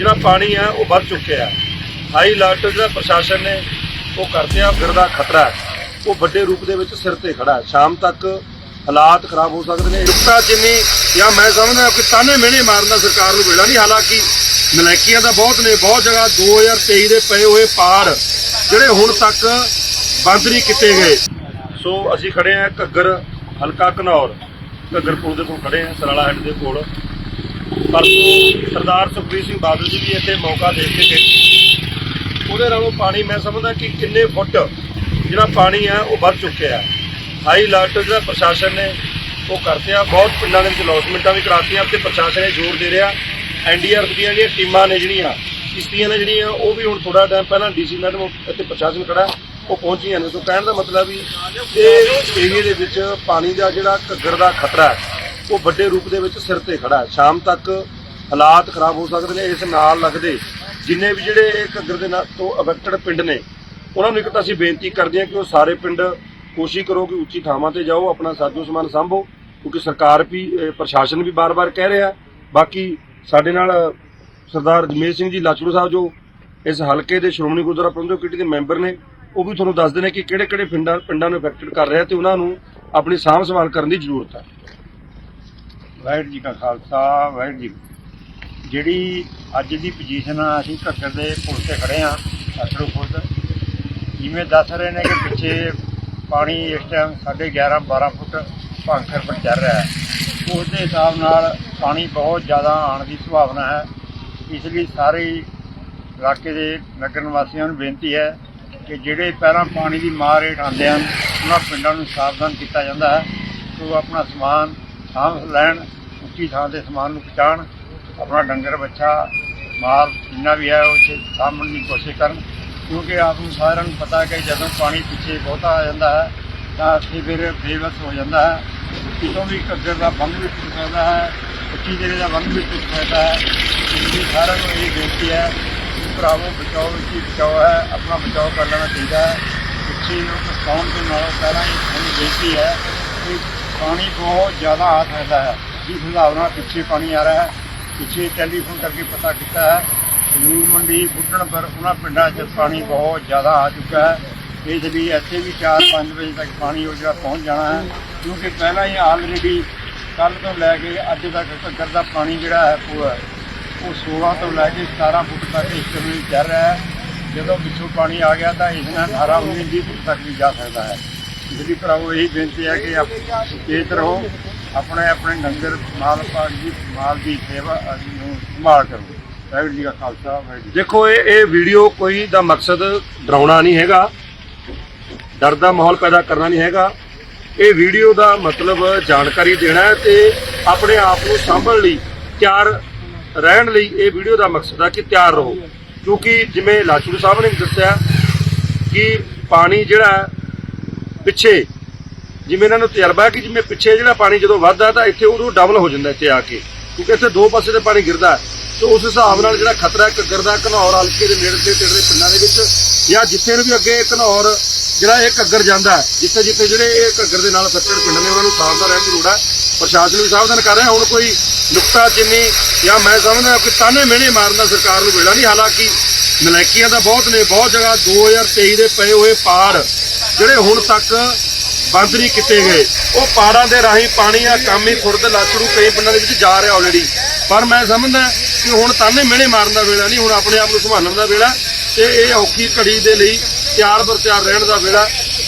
ਜਿਹੜਾ ਪਾਣੀ ਆ ਉਹ ਵੱਧ ਚੁੱਕਿਆ ਹੈ। ਹਾਈ ਅਲਰਟ ਜਿਹੜਾ ਪ੍ਰਸ਼ਾਸਨ ਨੇ, ਉਹ ਕਰਦੇ ਆ, ਫਿਰ ਦਾ ਖਤਰਾ ਹੈ। ਉਹ ਵੱਡੇ ਰੂਪ ਦੇ ਵਿੱਚ ਸਿਰ ਤੇ ਖੜਾ ਹੈ। ਸ਼ਾਮ ਤੱਕ ਹਾਲਾਤ ਖਰਾਬ ਹੋ ਸਕਦੇ ਨੇ। ਰੁਕਤਾ ਜਿੰਨੀ, ਜਾਂ ਮੈਂ ਸਮਝਦਾ ਕਿ ਤਾਨੇ ਮਿਹਣੇ ਮਾਰਨ ਦਾ ਸਰਕਾਰ ਨੂੰ ਵੇਲਾ ਨਹੀਂ। ਹਾਲਾਂਕਿ ਨਲਾਇਕੀਆਂ ਦਾ ਬਹੁਤ ਨੇ, ਬਹੁਤ ਜਗ੍ਹਾ 2023 ਦੇ ਪਏ ਹੋਏ ਪਾੜ ਜਿਹੜੇ ਹੁਣ ਤੱਕ ਬੰਦ ਨਹੀਂ ਕੀਤੇ ਗਏ। ਸੋ ਅਸੀਂ ਖੜੇ ਆ ਘੱਗਰ, ਹਲਕਾ ਘਨੌਰ। ਘੱਗਰਪੁਰ ਦੇ ਕੋਲ ਖੜੇ ਆ ਸਰਾਲਾ ਹੈਡ ਦੇ ਕੋਲ। ਪਰਸੋਂ ਸਰਦਾਰ ਸੁਖਬੀਰ ਸਿੰਘ ਬਾਦਲ ਜੀ ਵੀ ਇੱਥੇ ਮੌਕਾ ਦੇ ਕੇ ਗਏ ਉਹਦੇ ਨਾਲੋਂ ਪਾਣੀ ਮੈਂ ਸਮਝਦਾ ਕਿ ਕਿੰਨੇ ਫੁੱਟ ਜਿਹੜਾ ਪਾਣੀ ਆ, ਉਹ ਵੱਧ ਚੁੱਕਿਆ ਹਾਈ ਅਲਰਟ ਜਿਹੜਾ ਪ੍ਰਸ਼ਾਸਨ ਨੇ ਉਹ ਕਰਦੇ ਆ। ਬਹੁਤ ਪਿੰਡਾਂ ਦੇ ਵਿੱਚ ਲੌਸਮੈਂਟਾਂ ਵੀ ਕਰਾਤੀਆਂ ਤੇ ਪ੍ਰਸ਼ਾਸਨ ਨੇ ਜ਼ੋਰ ਦੇ ਰਿਹਾ। ਐਨਡੀਆਰਐਫ ਦੀਆਂ ਜਿਹੜੀਆਂ ਟੀਮਾਂ ਨੇ ਜਿਹੜੀਆਂ, ਕਿਸ਼ਤੀਆਂ ਨੇ ਜਿਹੜੀਆਂ, ਉਹ ਵੀ ਹੁਣ ਥੋੜਾ ਟਾਈਮ ਪਹਿਲਾਂ ਡੀਸੀ ਮੈਡਮ ਅਤੇ ਪ੍ਰਸ਼ਾਸਨ ਖੜਾ, ਉਹ ਪਹੁੰਚੀਆਂ ਨੇ। ਸੋ ਕਹਿਣ ਦਾ ਮਤਲਬ ਵੀ ਇਹ ਏਰੀਏ ਦੇ ਵਿੱਚ ਪਾਣੀ ਦਾ ਜਿਹੜਾ ਘੱਗਰ ਦਾ ਖਤਰਾ ਹੈ ਉਹ ਵੱਡੇ ਰੂਪ ਦੇ ਵਿੱਚ ਸਿਰ ਤੇ ਖੜਾ ਸ਼ਾਮ ਤੱਕ ਹਾਲਾਤ ਖਰਾਬ ਹੋ ਸਕਦੇ ਨੇ, ਇਸ ਨਾਲ ਲੱਗਦੇ ਜਿੰਨੇ ਵੀ ਜਿਹੜੇ ਇਹ ਘੱਗਰ ਦੇ ਨਾਲ ਤੋਂ ਅਫੈਕਟਡ ਪਿੰਡ ਨੇ, ਉਹਨਾਂ ਨੂੰ ਇੱਕ ਤਾਂ ਅਸੀਂ ਬੇਨਤੀ ਕਰਦੇ ਹਾਂ ਕਿ ਉਹ ਸਾਰੇ ਪਿੰਡ ਕੋਸ਼ਿਸ਼ ਕਰੋ ਕਿ ਉੱਚੀ ਥਾਵਾਂ ਤੇ ਜਾਓ, ਆਪਣਾ ਸਾਜੋ ਸਮਾਨ ਸੰਭੋ, ਕਿਉਂਕਿ ਸਰਕਾਰ ਵੀ ਪ੍ਰਸ਼ਾਸਨ ਵੀ ਬਾਰ-ਬਾਰ ਕਹਿ ਰਿਹਾ ਬਾਕੀ ਸਾਡੇ ਨਾਲ ਸਰਦਾਰ ਜਮੇਸ਼ ਸਿੰਘ ਜੀ ਲਾਚੜੂ ਸਾਹਿਬ ਜੋ ਇਸ ਹਲਕੇ ਦੇ ਸ਼੍ਰੋਮਣੀ ਗੁਰਦੁਆਰਾ ਪ੍ਰਬੰਧਕ ਕਮੇਟੀ ਦੇ ਮੈਂਬਰ ਨੇ, ਉਹ ਵੀ ਤੁਹਾਨੂੰ ਦੱਸਦੇ ਨੇ ਕਿ ਕਿਹੜੇ-ਕਿਹੜੇ ਪਿੰਡਾਂ ਪਿੰਡਾਂ ਨੂੰ ਅਫੈਕਟਡ ਕਰ ਰਿਹਾ ਤੇ ਉਹਨਾਂ ਨੂੰ ਆਪਣੀ ਸਾਂਭ ਸੰਭਾਲ ਕਰਨ ਦੀ ਜ਼ਰੂਰਤ ਹੈ। ਵਾਹਿਗੁਰੂ ਜੀ ਕਾ ਖਾਲਸਾ, ਵਾਹਿਗੁਰੂ ਜੀ ਜਿਹੜੀ ਅੱਜ ਦੀ ਪੋਜੀਸ਼ਨ ਆ, ਅਸੀਂ ਘੱਗਰ ਦੇ ਪੁਲ ਤੇ ਖੜੇ ਆ ਅਸਰੂ ਖੁਦ ਜਿਵੇਂ ਦੱਸ ਰਹੇ ਨੇ ਕਿ ਪਿੱਛੇ ਪਾਣੀ ਇਸ ਟਾਈਮ 11.5 12 ਫੁੱਟ ਭੰਖਰ ਪਰ ਚੱਲ ਰਿਹਾ ਹੈ। ਉਸ ਦੇ ਹਿਸਾਬ ਨਾਲ ਪਾਣੀ ਬਹੁਤ ਜ਼ਿਆਦਾ ਆਉਣ ਦੀ ਸੰਭਾਵਨਾ ਹੈ। ਇਸ ਲਈ ਸਾਰੇ ਇਲਾਕੇ ਦੇ ਨਗਰ ਨਿਵਾਸੀਆਂ ਨੂੰ ਬੇਨਤੀ ਹੈ ਕਿ ਜਿਹੜੇ ਪਹਿਲਾਂ ਪਾਣੀ ਦੀ ਮਾਰ ਹੇਠ ਆਉਂਦੇ ਹਨ, ਉਹਨਾਂ ਪਿੰਡਾਂ ਨੂੰ ਸਾਵਧਾਨ ਕੀਤਾ ਜਾਂਦਾ ਹੈ। ਉਹ ਆਪਣਾ ਸਮਾਨ ਸਾਂਭ ਲੈਣ, ਉੱਚੀ ਥਾਂ ਤੇ ਸਮਾਨ ਨੂੰ ਪਹੁੰਚਾਉਣ, ਆਪਣਾ ਡੰਗਰ, ਬੱਚਾ, ਮਾਲ ਜਿੰਨਾ ਵੀ ਹੈ ਉਹ ਸਾਂਭਣ ਦੀ ਕੋਸ਼ਿਸ਼ ਕਰਨ। ਕਿਉਂਕਿ ਆਪ ਨੂੰ ਸਾਰਿਆਂ ਨੂੰ ਪਤਾ ਹੈ ਕਿ ਜਦੋਂ ਪਾਣੀ ਪਿੱਛੇ ਬਹੁਤਾ ਆ ਜਾਂਦਾ ਹੈ, ਤਾਂ ਅਸੀਂ ਫਿਰ ਬੇਵਸ ਹੋ ਜਾਂਦਾ ਹੈ। ਕਿਤੋਂ ਵੀ ਘੱਗਰ ਦਾ ਬੰਦ ਵੀ ਟੁੱਟ ਸਕਦਾ ਹੈ, ਉੱਚੀ ਜਿਹੜੇ ਦਾ ਬੰਦ ਵੀ ਟੁੱਟ ਸਕਦਾ ਹੈ। ਇਸ ਸਾਰਿਆਂ ਨੂੰ ਇਹ ਬੇਨਤੀ ਹੈ ਕਿ ਭਰਾਵੋ, ਬਚਾਓ ਵਿੱਚ ਹੀ ਬਚਾਓ ਹੈ, ਆਪਣਾ ਬਚਾਓ ਕਰ ਲੈਣਾ ਚਾਹੀਦਾ ਹੈ। ਪਿੱਛੇ ਸੌਣ ਦੇ ਨਾਲੋਂ ਪਹਿਲਾਂ ਹੀ ਸਾਨੂੰ ਬੇਨਤੀ ਹੈ ਕਿ ਪਾਣੀ ਬਹੁਤ ਜ਼ਿਆਦਾ ਆ ਸਕਦਾ ਹੈ। ਜਿਸ ਹਿਸਾਬ ਨਾਲ ਪਿੱਛੇ ਪਾਣੀ ਆ ਰਿਹਾ ਹੈ, ਪਿੱਛੇ ਟੈਲੀਫੋਨ ਕਰਕੇ ਪਤਾ ਕੀਤਾ ਹੈ। ਖਜੂਰ ਮੰਡੀ ਬੁੱਢਣ ਪਰ ਉਹਨਾਂ ਪਿੰਡਾਂ 'ਚ ਪਾਣੀ ਬਹੁਤ ਜ਼ਿਆਦਾ ਆ ਚੁੱਕਾ ਹੈ। ਇਸ ਲਈ ਇੱਥੇ ਵੀ 4-5 ਵਜੇ ਤੱਕ ਪਾਣੀ ਉਹ ਜਿਹੜਾ ਪਹੁੰਚ ਜਾਣਾ ਹੈ। ਕਿਉਂਕਿ ਪਹਿਲਾਂ ਹੀ ਆਲਰੇਡੀ ਕੱਲ ਤੋਂ ਲੈ ਕੇ ਅੱਜ ਤੱਕ ਘੱਗਰ ਦਾ ਪਾਣੀ ਜਿਹੜਾ ਹੈ, ਉਹ ਹੈ। ਉਹ 16 ਤੋਂ ਲੈ ਕੇ 17 ਫੁੱਟ ਤੱਕ ਇਸ ਸਮੇਂ ਚੱਲ ਰਿਹਾ ਹੈ। ਜਦੋਂ ਪਿੱਛੋਂ ਪਾਣੀ ਆ ਗਿਆ ਤਾਂ ਇਸ ਨਾਲ 18 19 20 ਫੁੱਟ ਤੱਕ ਵੀ ਜਾ ਸਕਦਾ ਹੈ। ਮੇਰੀ ਲਈ ਇਹੀ ਬੇਨਤੀ ਹੈ ਕਿ ਆਪ ਸੁਚੇਤ ਰਹੋ ਆਪਣੇ ਆਪਣੇ ਡੰਗਰ ਮਾਲ ਪਾਲ ਦੀ ਮਾਲ ਦੀ ਸੇਵਾ ਅ, ਨੂੰ ਸੰਭਾਲ ਕਰੋ। ਵਾਹਿਗੁਰੂ ਜੀ ਕਾ ਖਾਲਸਾ ਵਾਹਿਗੁਰੂ ਜੀ ਦੇਖੋ ਇਹ ਇਹ ਵੀਡੀਓ ਕੋਈ ਦਾ ਮਕਸਦ ਡਰਾਉਣਾ ਨਹੀਂ ਹੈਗਾ ਡਰ ਦਾ ਮਾਹੌਲ ਪੈਦਾ ਕਰਨਾ ਨਹੀਂ ਹੈਗਾ। ਇਹ ਵੀਡੀਓ ਦਾ ਮਤਲਬ ਜਾਣਕਾਰੀ ਦੇਣਾ ਹੈ ਤੇ ਆਪਣੇ ਆਪ ਨੂੰ ਸਾਂਭਣ ਲਈ ਤਿਆਰ ਰਹਿਣ ਲਈ ਇਹ ਵੀਡੀਓ ਦਾ ਮਕਸਦ ਹੈ ਕਿ ਤਿਆਰ ਰਹੋ। ਕਿਉਂਕਿ ਜਿਵੇਂ ਲਾਚੂ ਸਾਹਿਬ ਨੇ ਵੀ ਦੱਸਿਆ ਕਿ ਪਾਣੀ ਜਿਹੜਾ ਹੈ, ਪਿੱਛੇ। ਜਿਵੇਂ ਇਹਨਾਂ ਨੂੰ ਤਜਰਬਾ ਕਿ ਜਿਵੇਂ ਪਿੱਛੇ ਜਿਹੜਾ ਪਾਣੀ ਜਦੋਂ ਵੱਧਦਾ ਤਾਂ ਇੱਥੇ ਉਦੋਂ ਡਬਲ ਹੋ ਜਾਂਦਾ ਇੱਥੇ ਆ ਕੇ। ਕਿਉਂਕਿ ਇੱਥੇ ਦੋ ਪਾਸੇ ਤੇ ਪਾਣੀ ਗਿਰਦਾ ਹੈ। ਤੇ ਉਸ ਹਿਸਾਬ ਨਾਲ ਜਿਹੜਾ ਖਤਰਾ ਘੱਗਰ ਦਾ ਘਨੌਰ ਹਲਕੇ ਦੇ ਨੇੜੇ ਦੇ ਤੇੜੇ ਪਿੰਡਾਂ ਦੇ ਵਿੱਚ ਜਾਂ ਜਿੱਥੇ ਨੂੰ ਵੀ ਅੱਗੇ ਘਨੌਰ ਜਿਹੜਾ ਇਹ ਘੱਗਰ ਜਾਂਦਾ ਹੈ, ਜਿੱਥੇ ਜਿੱਥੇ ਜਿਹੜੇ ਇਹ ਘੱਗਰ ਦੇ ਨਾਲ ਫੱਟੜ ਪਿੰਡ ਨੇ ਉਹਨਾਂ ਨੂੰ ਸਾਵਧਾਨ ਰਹਿਣ ਦੀ ਲੋੜ ਹੈ। ਪ੍ਰਸ਼ਾਸਨ ਵੀ ਸਾਵਧਾਨ ਕਰ ਰਿਹਾ। ਹੁਣ ਕੋਈ ਨੁਕਤਾ ਚਿੰਨੀ, ਜਾਂ ਮੈਂ ਸਮਝਦਾ ਕਿ ਤਾਨੇ ਮਿਹਣੇ ਮਾਰਨ ਦਾ ਸਰਕਾਰ ਨੂੰ ਵੇਲਾ ਨਹੀਂ। ਹਾਲਾਂਕਿ ਨਲਾਇਕੀਆਂ ਦਾ ਬਹੁਤ ਨੇ, ਬਹੁਤ ਜਗ੍ਹਾ 2023 ਦੇ ਪਏ ਹੋਏ ਪਾੜ, ਜਿਹੜੇ ਹੁਣ ਤੱਕ ਬੰਦ ਨਹੀਂ ਕੀਤੇ ਗਏ। ਉਹ ਪਾੜਾਂ ਦੇ ਰਾਹੀਂ ਪਾਣੀ ਆ ਕਾਮੀ ਖੁਰਦ ਲਾਚੜੂ ਕਈ ਪਿੰਡਾਂ ਦੇ ਵਿੱਚ ਜਾ ਰਿਹਾ ਆਲਰੇਡੀ ਪਰ ਮੈਂ ਸਮਝਦਾ ਕਿ ਹੁਣ ਤਾਨੇ ਮਿਹਣੇ ਮਾਰਨ ਦਾ ਵੇਲਾ ਨਹੀਂ, ਹੁਣ ਆਪਣੇ ਆਪ ਨੂੰ ਸੰਭਾਲਣ ਦਾ ਵੇਲਾ। ਤੇ ਇਹ ਔਖੀ ਘੜੀ ਦੇ ਲਈ ਤਿਆਰ ਬਰ ਤਿਆਰ ਰਹਿਣ ਦਾ ਵੇਲਾ।